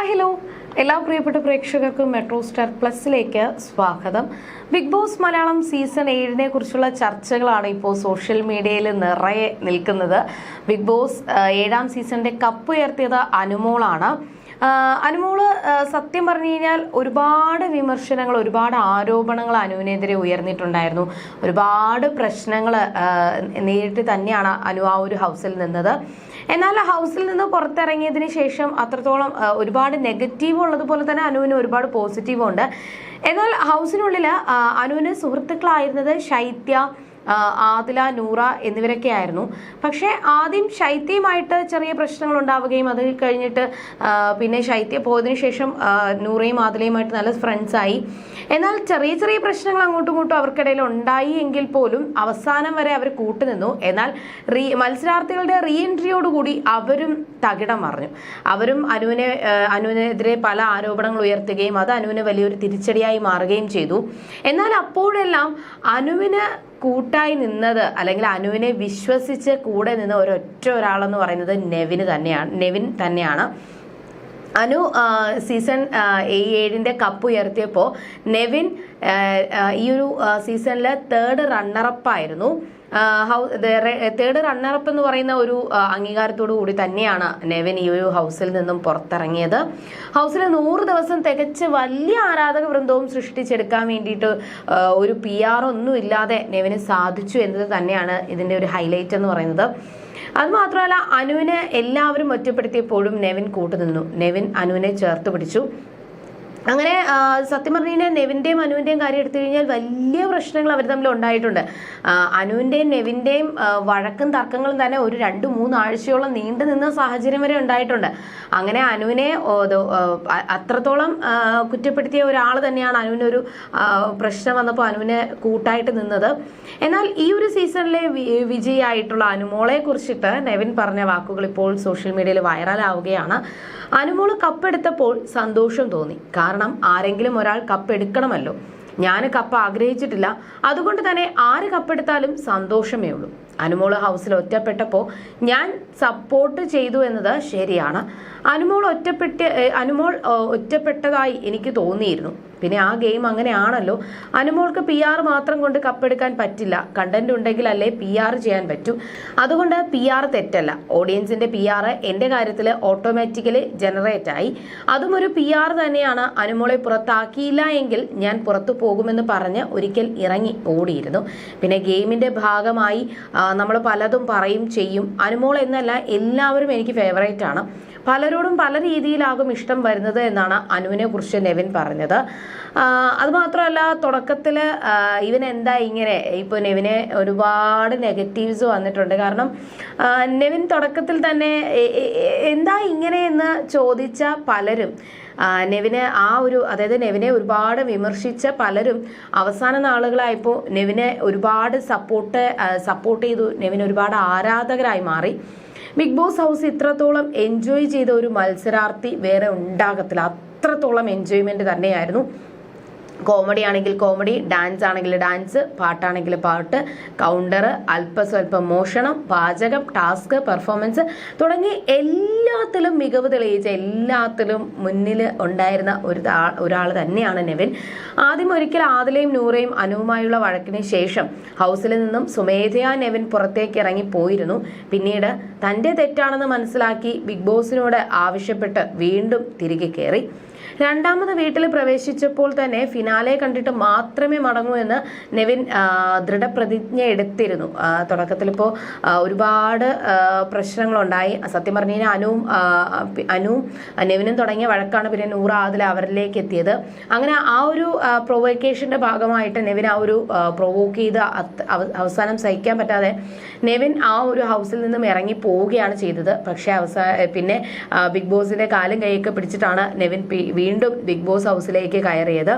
Hi hello. എല്ലാ പ്രിയപ്പെട്ട പ്രേക്ഷകർക്കും മെട്രോ സ്റ്റാർ പ്ലസിലേക്ക് സ്വാഗതം. ബിഗ് ബോസ് മലയാളം സീസൺ ഏഴിനെ കുറിച്ചുള്ള ചർച്ചകളാണ് ഇപ്പോൾ സോഷ്യൽ മീഡിയയിൽ നിറയെ നിൽക്കുന്നത്. ബിഗ് ബോസ് ഏഴാം സീസണിന്റെ കപ്പ് ഉയർത്തിയത് അനുമോളാണ്. അനുമോൾ സത്യം പറഞ്ഞു കഴിഞ്ഞാൽ ഒരുപാട് വിമർശനങ്ങൾ ഒരുപാട് ആരോപണങ്ങൾ അനുവിനെതിരെ ഉയർന്നിട്ടുണ്ടായിരുന്നു. ഒരുപാട് പ്രശ്നങ്ങൾ നേരിട്ട് തന്നെയാണ് അനു ആ ഒരു ഹൗസിൽ നിന്നത്. എന്നാൽ ഹൗസിൽ നിന്ന് പുറത്തിറങ്ങിയതിന് ശേഷം അത്രത്തോളം ഒരുപാട് നെഗറ്റീവ് ഉള്ളതുപോലെ തന്നെ അനുവിന് ഒരുപാട് പോസിറ്റീവ് ഉണ്ട്. എന്നാൽ ഹൗസിനുള്ളിൽ അനുവിന് സുഹൃത്തുക്കളായിരുന്നത് ശൈത്യ ആദില നൂറ എന്നിവരൊക്കെ ആയിരുന്നു പക്ഷേ ആദ്യം ശൈത്യമായിട്ട് ചെറിയ പ്രശ്നങ്ങൾ ഉണ്ടാവുകയും അത് കഴിഞ്ഞിട്ട് പിന്നെ ശൈത്യ പോയതിനു ശേഷം നൂറയും ആദിലയുമായിട്ട് നല്ല ഫ്രണ്ട്സായി. എന്നാൽ ചെറിയ ചെറിയ പ്രശ്നങ്ങൾ അങ്ങോട്ടും ഇങ്ങോട്ടും അവർക്കിടയിൽ ഉണ്ടായി എങ്കിൽ പോലും അവസാനം വരെ അവർ കൂട്ടുനിന്നു. എന്നാൽ റീ മത്സരാർത്ഥികളുടെ റീ എൻട്രിയോടുകൂടി അവരും തകിടം മറിഞ്ഞു. അവരും അനുവിനെ അനുവിനെതിരെ പല ആരോപണങ്ങൾ ഉയർത്തുകയും അത് അനുവിന് വലിയൊരു തിരിച്ചടിയായി മാറുകയും ചെയ്തു. എന്നാൽ അപ്പോഴെല്ലാം അനുവിന് കൂട്ടായി നിന്നത് അല്ലെങ്കിൽ അനുവിനെ വിശ്വസിച്ച് കൂടെ നിന്ന ഒരൊറ്റ ഒരാളെന്ന് പറയുന്നത് നെവിന് തന്നെയാണ് നെവിൻ തന്നെയാണ്. അനു സീസൺ ഏഴിന്റെ കപ്പ് ഉയർത്തിയപ്പോൾ നെവിൻ ഈ ഒരു സീസണിൽ തേർഡ് റണ്ണറപ്പായിരുന്നു ഹൗ തേർഡ് റണ്ണറപ്പ് എന്ന് പറയുന്ന ഒരു അംഗീകാരത്തോടു കൂടി തന്നെയാണ് നെവിൻ ഈ ഒരു ഹൗസിൽ നിന്നും പുറത്തിറങ്ങിയത്. ഹൗസിൽ നൂറ് ദിവസം തികച്ച് വലിയ ആരാധക വൃന്ദവും സൃഷ്ടിച്ചെടുക്കാൻ വേണ്ടിയിട്ട് ഒരു പി ആർ ഒന്നും ഇല്ലാതെ നെവിന് സാധിച്ചു എന്നത് തന്നെയാണ് ഇതിന്റെ ഒരു ഹൈലൈറ്റ് എന്ന് പറയുന്നത്. അത് മാത്രമല്ല അനുവിനെ എല്ലാവരും ഒറ്റപ്പെടുത്തിയപ്പോഴും നെവിൻ കൂട്ടുനിന്നു. നെവിൻ അനുവിനെ ചേർത്ത് പിടിച്ചു. അങ്ങനെ സത്യം പറഞ്ഞു കഴിഞ്ഞാൽ നെവിന്റെയും അനുവിന്റെയും കാര്യം എടുത്തു കഴിഞ്ഞാൽ വലിയ പ്രശ്നങ്ങൾ അവർ തമ്മിൽ ഉണ്ടായിട്ടുണ്ട്. അനുവിന്റെയും നെവിന്റെയും വഴക്കും തർക്കങ്ങളും തന്നെ ഒരു രണ്ട് മൂന്ന് ആഴ്ചയോളം നീണ്ടു നിന്ന സാഹചര്യം വരെ ഉണ്ടായിട്ടുണ്ട്. അങ്ങനെ അനുവിനെ അത്രത്തോളം കുറ്റപ്പെടുത്തിയ ഒരാൾ തന്നെയാണ് അനുവിനൊരു പ്രശ്നം വന്നപ്പോൾ അനുവിനെ കൂട്ടായിട്ട് നിന്നത്. എന്നാൽ ഈ ഒരു സീസണിലെ വിജയായിട്ടുള്ള അനുമോളെ കുറിച്ചിട്ട് നെവിൻ പറഞ്ഞ വാക്കുകൾ ഇപ്പോൾ സോഷ്യൽ മീഡിയയിൽ വൈറലാവുകയാണ്. അനുമോൾ കപ്പെടുത്തപ്പോൾ സന്തോഷം തോന്നി. കാരണം ആരെങ്കിലും ഒരാൾ കപ്പ് എടുക്കണമല്ലോ ഞാൻ കപ്പ് ആഗ്രഹിച്ചിട്ടില്ല. അതുകൊണ്ട് തന്നെ ആര് കപ്പെടുത്താലും സന്തോഷമേ ഉള്ളൂ. അനുമോൾ ഹൗസിൽ ഒറ്റപ്പെട്ടപ്പോൾ ഞാൻ സപ്പോർട്ട് ചെയ്തു എന്നത് ശരിയാണ്. അനുമോൾ ഒറ്റപ്പെട്ട് അനുമോൾ ഒറ്റപ്പെട്ടതായി എനിക്ക് തോന്നിയിരുന്നു. പിന്നെ ആ ഗെയിം അങ്ങനെയാണല്ലോ. അനുമോൾക്ക് പി ആർ മാത്രം കൊണ്ട് കപ്പെടുക്കാൻ പറ്റില്ല. കണ്ടന്റ് ഉണ്ടെങ്കിൽ അല്ലേ പി ആർ ചെയ്യാൻ പറ്റൂ. അതുകൊണ്ട് പി ആർ തെറ്റല്ല. ഓഡിയൻസിന്റെ പി ആർ എന്റെ കാര്യത്തിൽ ഓട്ടോമാറ്റിക്കലി ജനറേറ്റ് ആയി. അതും ഒരു പി ആർ തന്നെയാണ്. അനുമോളെ പുറത്താക്കിയില്ല എങ്കിൽ ഞാൻ പുറത്തു പോകുമെന്ന് പറഞ്ഞ് ഒരിക്കൽ ഇറങ്ങി ഓടിയിരുന്നു. പിന്നെ ഗെയിമിന്റെ ഭാഗമായി നമ്മൾ പലതും പറയും ചെയ്യും. അനുമോൾ എന്നല്ല എല്ലാവരും എനിക്ക് ഫേവറേറ്റ് ആണ്. പലരോടും പല രീതിയിലാകും ഇഷ്ടം വരുന്നത് എന്നാണ് അനുവിനെ കുറിച്ച് നെവിൻ പറഞ്ഞത്. അതുമാത്രമല്ല തുടക്കത്തിൽ ഇവൻ എന്താ ഇങ്ങനെ ഇപ്പോൾ നെവിനെ ഒരുപാട് നെഗറ്റീവ്സ് വന്നിട്ടുണ്ട്. കാരണം നെവിൻ തുടക്കത്തിൽ തന്നെ എന്താ ഇങ്ങനെ എന്ന് ചോദിച്ച പലരും നെവിനെ ആ ഒരു അതായത് നെവിനെ ഒരുപാട് വിമർശിച്ച പലരും അവസാന നാളുകളായപ്പോൾ നെവിനെ ഒരുപാട് സപ്പോർട്ട് സപ്പോർട്ട് ചെയ്തു. നെവിന് ഒരുപാട് ആരാധകരായി മാറി. ബിഗ് ബോസ് ഹൗസ് ഇത്രത്തോളം എൻജോയ് ചെയ്ത ഒരു മത്സരാർത്ഥി വേറെ ഉണ്ടാകത്തില്ല. അത്രത്തോളം എൻജോയ്മെന്റ് തന്നെയായിരുന്നു. കോമഡി ആണെങ്കിൽ കോമഡി ഡാൻസ് ആണെങ്കിൽ ഡാൻസ് പാട്ടാണെങ്കിൽ പാട്ട് കൗണ്ടർ അല്പസ്വല്പം മോഷണം പാചകം ടാസ്ക് പെർഫോമൻസ് തുടങ്ങി എല്ലാത്തിലും മികവ് തെളിയിച്ച എല്ലാത്തിലും മുന്നിൽ ഉണ്ടായിരുന്ന ഒരു ഒരാൾ തന്നെയാണ് നെവിൻ. ആദ്യം ഒരിക്കൽ ആദിലയും നൂറയും അനുവുമായുള്ള വഴക്കിന് ശേഷം ഹൗസിൽ നിന്നും സുമേധയാ നെവിൻ പുറത്തേക്ക് ഇറങ്ങി പോയിരുന്നു. പിന്നീട് തന്റെ തെറ്റാണെന്ന് മനസ്സിലാക്കി ബിഗ് ബോസിനോട് ആവശ്യപ്പെട്ട് വീണ്ടും തിരികെ കയറി. രണ്ടാമത് വീട്ടിൽ പ്രവേശിച്ചപ്പോൾ തന്നെ ഫിനാലെ കണ്ടിട്ട് മാത്രമേ മടങ്ങൂ എന്ന് നെവിൻ ദൃഢപ്രതിജ്ഞ എടുത്തിരുന്നു. തുടക്കത്തിൽ ഇപ്പോൾ ഒരുപാട് പ്രശ്നങ്ങളുണ്ടായി. സത്യം പറഞ്ഞു കഴിഞ്ഞാൽ അനുവും അനുവും നെവിനും തുടങ്ങിയ വഴക്കാണ് പിന്നെ നൂറ് ആദിൽ അവരിലേക്ക് എത്തിയത്. അങ്ങനെ ആ ഒരു പ്രൊവോക്കേഷന്റെ ഭാഗമായിട്ട് നെവിൻ ആ ഒരു പ്രൊവോക്ക് ചെയ്ത് അവസാനം സഹിക്കാൻ പറ്റാതെ നെവിൻ ആ ഒരു ഹൗസിൽ നിന്നും ഇറങ്ങി പോവുകയാണ് ചെയ്തത്. പക്ഷേ അവസാന പിന്നെ ബിഗ് ബോസിന്റെ കാലും കൈയൊക്കെ പിടിച്ചിട്ടാണ് നെവിൻ വീണ്ടും ബിഗ് ബോസ് ഹൗസിലേക്ക് കയറിയത്.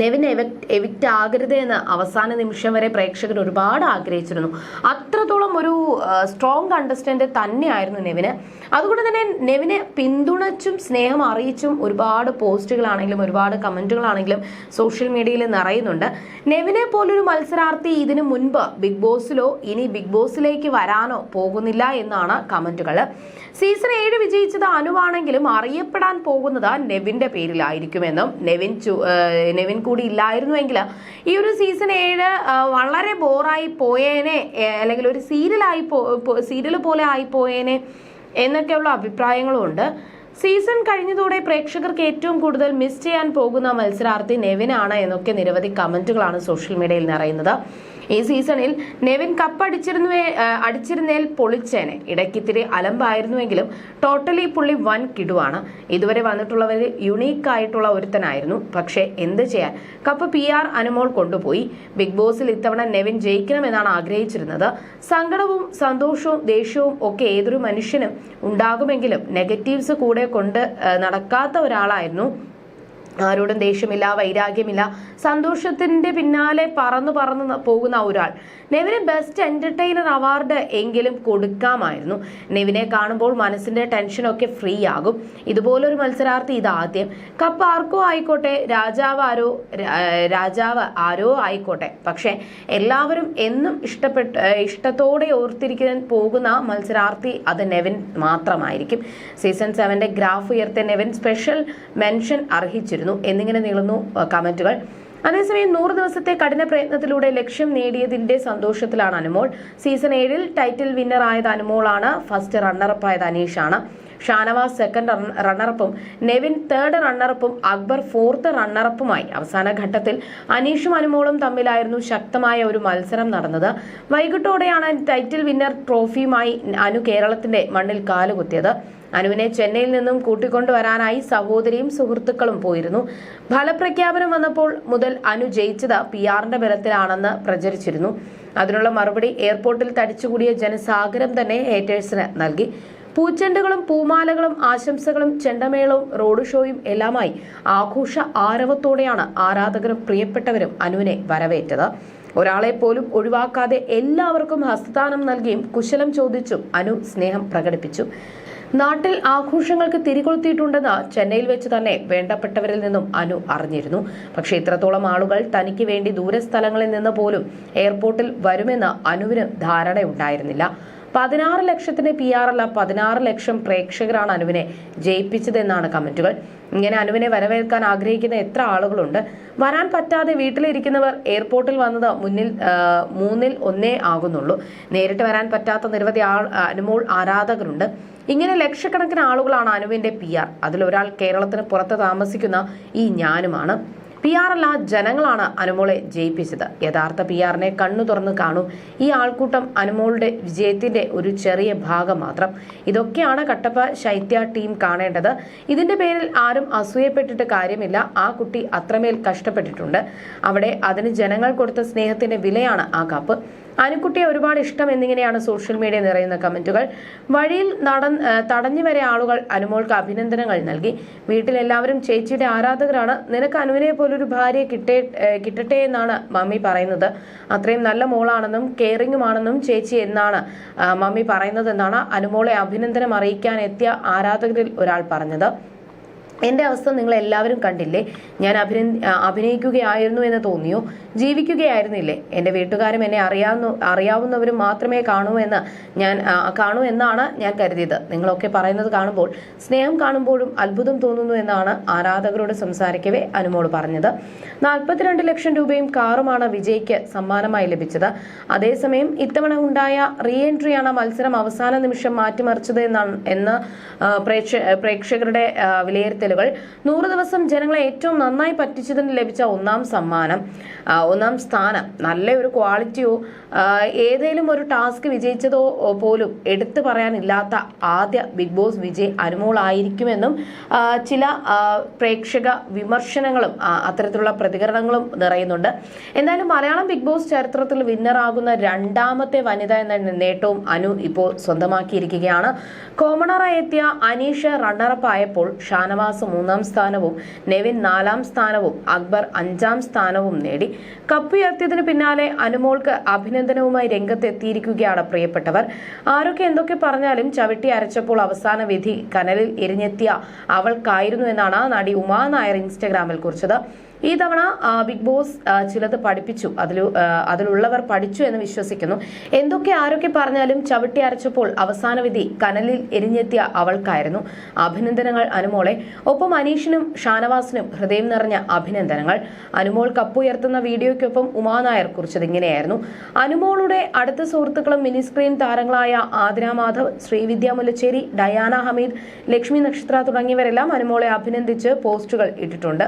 നെവിൻ എവിക്ട് എവിക്റ്റ് ആകരുത് എന്ന് അവസാന നിമിഷം വരെ പ്രേക്ഷകർ ഒരുപാട് ആഗ്രഹിച്ചിരുന്നു. അത്രത്തോളം ഒരു സ്ട്രോങ് കണ്ടസ്റ്റന്റ് തന്നെയായിരുന്നു നെവിന്. അതുകൊണ്ട് തന്നെ നെവിനെ പിന്തുണച്ചും സ്നേഹം അറിയിച്ചും ഒരുപാട് പോസ്റ്റുകളാണെങ്കിലും ഒരുപാട് കമന്റുകളാണെങ്കിലും സോഷ്യൽ മീഡിയയിൽ നിറയുന്നുണ്ട്. നെവിനെ പോലൊരു മത്സരാർത്ഥി ഇതിനു മുൻപ് ബിഗ് ബോസിലോ ഇനി ബിഗ് ബോസിലേക്ക് വരാനോ പോകുന്നില്ല എന്നാണ് കമന്റുകൾ സീസൺ ഏഴ് വിജയിച്ചത് അനുവാണെങ്കിലും അറിയപ്പെടാൻ പോകുന്നത് നെവിന്റെ പേരിലായിരിക്കുമെന്നും നെവിൻ നെവിൻ കൂടി ഇല്ലായിരുന്നുവെങ്കിൽ ഈ ഒരു സീസൺ ഏഴ് വളരെ ബോറായി പോയേനെ അല്ലെങ്കിൽ ഒരു സീരിയലായി പോ സീരിയൽ പോലെ ആയി പോയേനെ എന്നൊക്കെയുള്ള അഭിപ്രായങ്ങളും ഉണ്ട് സീസൺ കഴിഞ്ഞതോടെ പ്രേക്ഷകർക്ക് ഏറ്റവും കൂടുതൽ മിസ് ചെയ്യാൻ പോകുന്ന മത്സരാർത്ഥി നെവിനാണ് എന്നൊക്കെ നിരവധി കമന്റുകളാണ് സോഷ്യൽ മീഡിയയിൽ നിറയുന്നത്. ഈ സീസണിൽ നെവിൻ കപ്പ് അടിച്ചിരുന്നു അടിച്ചിരുന്നേൽ പൊളിച്ചേനെ. ഇടയ്ക്കിത്തിരി അലമ്പായിരുന്നുവെങ്കിലും ടോട്ടലി പുള്ളി വൻ കിടുവാണ്. ഇതുവരെ വന്നിട്ടുള്ളവരിൽ യുണീക്ക് ആയിട്ടുള്ള ഒരുത്തനായിരുന്നു. പക്ഷേ എന്ത് ചെയ്യാൻ? കപ്പ് പി ആർ അനുമോൾ കൊണ്ടുപോയി. ബിഗ് ബോസിൽ ഇത്തവണ നെവിൻ ജയിക്കണമെന്നാണ് ആഗ്രഹിച്ചിരുന്നത്. സങ്കടവും സന്തോഷവും ദേഷ്യവും ഒക്കെ ഏതൊരു മനുഷ്യനും ഉണ്ടാകുമെങ്കിലും നെഗറ്റീവ്സ് കൂടെ കൊണ്ട് നടക്കാത്ത ഒരാളായിരുന്നു ആരോടും ദേഷ്യമില്ല വൈരാഗ്യമില്ല. സന്തോഷത്തിന്റെ പിന്നാലെ പറന്നു പറന്നു പോകുന്ന ഒരാൾ. നെവിന് ബെസ്റ്റ് എന്റർടൈനർ അവാർഡ് എങ്കിലും കൊടുക്കാമായിരുന്നു. നെവിനെ കാണുമ്പോൾ മനസ്സിന്റെ ടെൻഷനൊക്കെ ഫ്രീ ആകും. ഇതുപോലൊരു മത്സരാർത്ഥി ഇതാദ്യം കപ്പ് ആർക്കോ ആയിക്കോട്ടെ രാജാവ് ആരോ രാജാവ് ആരോ ആയിക്കോട്ടെ. പക്ഷെ എല്ലാവരും എന്നും ഇഷ്ടപ്പെട്ട് ഇഷ്ടത്തോടെ ഓർത്തിരിക്കാൻ പോകുന്ന മത്സരാർത്ഥി അത് നെവിൻ മാത്രമായിരിക്കും. സീസൺ സെവന്റെ ഗ്രാഫ് ഉയർത്തിയ നെവിൻ സ്പെഷ്യൽ മെൻഷൻ അർഹിച്ചിരുന്നു. എന്നിങ്ങനെ നീളുന്നു കമന്റുകൾ. അതേസമയം നൂറ് ദിവസത്തെ കഠിന പ്രയത്നത്തിലൂടെ ലക്ഷ്യം നേടിയതിന്റെ സന്തോഷത്തിലാണ് അനുമോൾ. സീസൺ ഏഴിൽ ടൈറ്റിൽ വിന്നർ ആയത് അനുമോളാണ് ഫസ്റ്റ് റണ്ണറപ്പ് ആയത് ആണ് ഷാനവാസ് സെക്കൻഡ് റണ്ണറപ്പും നെവിൻ തേർഡ് റണ്ണറപ്പും അക്ബർ ഫോർത്ത് റണ്ണറപ്പുമായി. അവസാന ഘട്ടത്തിൽ അനീഷും അനുമോളും തമ്മിലായിരുന്നു ശക്തമായ ഒരു മത്സരം നടന്നത്. വൈകിട്ടോടെയാണ് ടൈറ്റിൽ വിന്നർ ട്രോഫിയുമായി അനു കേരളത്തിന്റെ മണ്ണിൽ കാലുകുത്തിയത്. അനുവിനെ ചെന്നൈയിൽ നിന്നും കൂട്ടിക്കൊണ്ടുവരാനായി സഹോദരിയും സുഹൃത്തുക്കളും പോയിരുന്നു. ഫലപ്രഖ്യാപനം വന്നപ്പോൾ മുതൽ അനു ജയിച്ചത് പി ആറിന്റെ ബലത്തിലാണെന്ന് പ്രചരിച്ചിരുന്നു. അതിനുള്ള മറുപടി എയർപോർട്ടിൽ തടിച്ചുകൂടിയ ജനസാഗരം തന്നെ ഹേറ്റേഴ്സിന് നൽകി. പൂച്ചെണ്ടുകളും പൂമാലകളും ആശംസകളും ചെണ്ടമേളവും റോഡ് ഷോയും എല്ലാമായി ആഘോഷ ആരവത്തോടെയാണ് ആരാധകരും പ്രിയപ്പെട്ടവരും അനുവിനെ വരവേറ്റത്. ഒരാളെ പോലും ഒഴിവാക്കാതെ എല്ലാവർക്കും ഹസ്തദാനം നൽകിയും കുശലം ചോദിച്ചും അനു സ്നേഹം പ്രകടിപ്പിച്ചു. നാട്ടിൽ ആഘോഷങ്ങൾക്ക് തിരികൊളുത്തിയിട്ടുണ്ടെന്ന് ചെന്നൈയിൽ വെച്ച് തന്നെ വേണ്ടപ്പെട്ടവരിൽ നിന്നും അനു അറിഞ്ഞിരുന്നു. പക്ഷേ ഇത്രത്തോളം ആളുകൾ തനിക്ക് വേണ്ടി ദൂരസ്ഥലങ്ങളിൽ നിന്ന് പോലും എയർപോർട്ടിൽ വരുമെന്ന് അനുവിന് ധാരണയുണ്ടായിരുന്നില്ല. പതിനാറ് ലക്ഷത്തിന് പി ആർ അല്ല പതിനാറ് ലക്ഷം പ്രേക്ഷകരാണ് അനുവിനെ ജയിപ്പിച്ചതെന്നാണ് കമന്റുകൾ. ഇങ്ങനെ അനുവിനെ വരവേൽക്കാൻ ആഗ്രഹിക്കുന്ന എത്ര ആളുകളുണ്ട്? വരാൻ പറ്റാതെ വീട്ടിലിരിക്കുന്നവർ എയർപോർട്ടിൽ വന്നത് മുന്നിൽ മൂന്നിൽ ഒന്നേ ആകുന്നുള്ളൂ. നേരിട്ട് വരാൻ പറ്റാത്ത നിരവധി ആൾ അനുമോൾ ആരാധകരുണ്ട്. ഇങ്ങനെ ലക്ഷക്കണക്കിന് ആളുകളാണ് അനുവിന്റെ പി ആർ. അതിലൊരാൾ കേരളത്തിന് പുറത്ത് താമസിക്കുന്ന ഈ ഞാനുമാണ്. പി ആർ അല്ല ജനങ്ങളാണ് അനുമോളെ ജയിപ്പിച്ചത്. യഥാർത്ഥ പി ആറിനെ കണ്ണു തുറന്ന് കാണും ഈ ആൾക്കൂട്ടം അനുമോളുടെ വിജയത്തിന്റെ ഒരു ചെറിയ ഭാഗം മാത്രം. ഇതൊക്കെയാണ് കട്ടപ്പ ശൈത്യ ടീം കാണേണ്ടത്. ഇതിന്റെ പേരിൽ ആരും അസൂയപ്പെട്ടിട്ട് കാര്യമില്ല. ആ കുട്ടി അത്രമേൽ കഷ്ടപ്പെട്ടിട്ടുണ്ട്. അവിടെ അതിന് ജനങ്ങൾ കൊടുത്ത സ്നേഹത്തിന്റെ വിലയാണ് ആ കപ്പ്. അനുക്കുട്ടിയെ ഒരുപാട് ഇഷ്ടം എന്നിങ്ങനെയാണ് സോഷ്യൽ മീഡിയ നിറയുന്ന കമന്റുകൾ. വഴിയിൽ നട തടഞ്ഞു വരെ ആളുകൾ അനുമോൾക്ക് അഭിനന്ദനങ്ങൾ നൽകി. വീട്ടിലെല്ലാവരും ചേച്ചിയുടെ ആരാധകരാണ്. നിനക്ക് അനുവിനെ പോലൊരു ഭാര്യയെ കിട്ടേ കിട്ടട്ടെ എന്നാണ് മമ്മി പറയുന്നത്. അത്രയും നല്ല മോളാണെന്നും കെയറിംഗുമാണെന്നും ചേച്ചി എന്നാണ് മമ്മി പറയുന്നതെന്നാണ് അനുമോളെ അഭിനന്ദനം അറിയിക്കാൻ എത്തിയ ആരാധകരിൽ ഒരാൾ പറഞ്ഞത്. എന്റെ അവസ്ഥ നിങ്ങൾ എല്ലാവരും കണ്ടില്ലേ? ഞാൻ അഭിന അഭിനയിക്കുകയായിരുന്നു എന്ന് തോന്നിയോ? ജീവിക്കുകയായിരുന്നില്ലേ? എന്റെ വീട്ടുകാരും എന്നെ അറിയാവുന്ന അറിയാവുന്നവരും മാത്രമേ കാണൂ എന്ന് ഞാൻ കാണൂ എന്നാണ് ഞാൻ കരുതിയത്. നിങ്ങളൊക്കെ പറയുന്നത് കാണുമ്പോൾ സ്നേഹം കാണുമ്പോഴും അത്ഭുതം തോന്നുന്നു എന്നാണ് ആരാധകരോട് സംസാരിക്കവേ അനുമോട് പറഞ്ഞത്. നാൽപ്പത്തിരണ്ട് ലക്ഷം രൂപയും കാറുമാണ് വിജയ്ക്ക് സമ്മാനമായി ലഭിച്ചത്. അതേസമയം ഇത്തവണ ഉണ്ടായ റീ എൻട്രിയാണ് മത്സരം അവസാന നിമിഷം മാറ്റിമറിച്ചത് എന്നാണ് എന്ന് പ്രേക്ഷ പ്രേക്ഷകരുടെ ആ, വിലയിരുത്തലുകൾ നൂറ് ദിവസം ജനങ്ങളെ ഏറ്റവും നന്നായി പറ്റിച്ചതിന് ലഭിച്ച ഒന്നാം സമ്മാനം. ഒന്നാം സ്ഥാനം. നല്ല ഒരു ക്വാളിറ്റിയോ ഏതെങ്കിലും ഒരു ടാസ്ക് വിജയിച്ചതോ പോലും എടുത്തു പറയാനില്ലാത്ത ആദ്യ ബിഗ് ബോസ് വിജയ് അനുമോളായിരിക്കുമെന്നും ചില പ്രേക്ഷക വിമർശനങ്ങളും അത്തരത്തിലുള്ള പ്രതികരണങ്ങളും നിറയുന്നുണ്ട്. എന്തായാലും മലയാളം ബിഗ് ബോസ് ചരിത്രത്തിൽ വിന്നറാകുന്ന രണ്ടാമത്തെ വനിത എന്ന നേട്ടവും അനു ഇപ്പോൾ സ്വന്തമാക്കിയിരിക്കുകയാണ്. കോമണറായി എത്തിയ അനീഷ് റണ്ണറപ്പ് ആയപ്പോൾ ഷാനവാസ് ഷാനവാസ് മൂന്നാം സ്ഥാനവും നെവിൻ നാലാം സ്ഥാനവും അക്ബർ അഞ്ചാം സ്ഥാനവും നേടി. കപ്പുയർത്തിയതിന് പിന്നാലെ അനുമോൾക്ക് അഭിനന്ദനവുമായി രംഗത്തെത്തിയിരിക്കുകയാണ് പ്രിയപ്പെട്ടവർ. ആരൊക്കെ എന്തൊക്കെ പറഞ്ഞാലും ചവിട്ടി അരച്ചപ്പോൾ അവസാന വിധി കനലിൽ എരിഞ്ഞെത്തിയ അവൾക്കായിരുന്നു എന്നാണ് നടി ഉമാ നായർ ഇൻസ്റ്റഗ്രാമിൽ കുറിച്ചത്. ഈ തവണ ബിഗ് ബോസ് ചിലത് പഠിപ്പിച്ചു. അതിൽ അതിലുള്ളവർ പഠിച്ചു എന്ന് വിശ്വസിക്കുന്നു. എന്തൊക്കെ ആരൊക്കെ പറഞ്ഞാലും ചവിട്ടി അരച്ചപ്പോൾ അവസാന വിധി കനലിൽ എരിഞ്ഞെത്തിയ അവൾക്കായിരുന്നു. അഭിനന്ദനങ്ങൾ അനുമോളെ. ഒപ്പം അനീഷിനും ഷാനവാസിനും ഹൃദയം നിറഞ്ഞ അഭിനന്ദനങ്ങൾ. അനുമോൾ കപ്പുയർത്തുന്ന വീഡിയോയ്ക്കൊപ്പം ഉമാനായർ കുറിച്ചത് ഇങ്ങനെയായിരുന്നു. അനുമോളുടെ അടുത്ത സുഹൃത്തുക്കളും മിനി സ്ക്രീൻ താരങ്ങളായ ആതിര മാധവ് ശ്രീവിദ്യ മുല്ലച്ചേരി ഡയാന ഹമീദ് ലക്ഷ്മി നക്ഷത്ര തുടങ്ങിയവരെല്ലാം അനുമോളെ അഭിനന്ദിച്ച് പോസ്റ്റുകൾ ഇട്ടിട്ടുണ്ട്.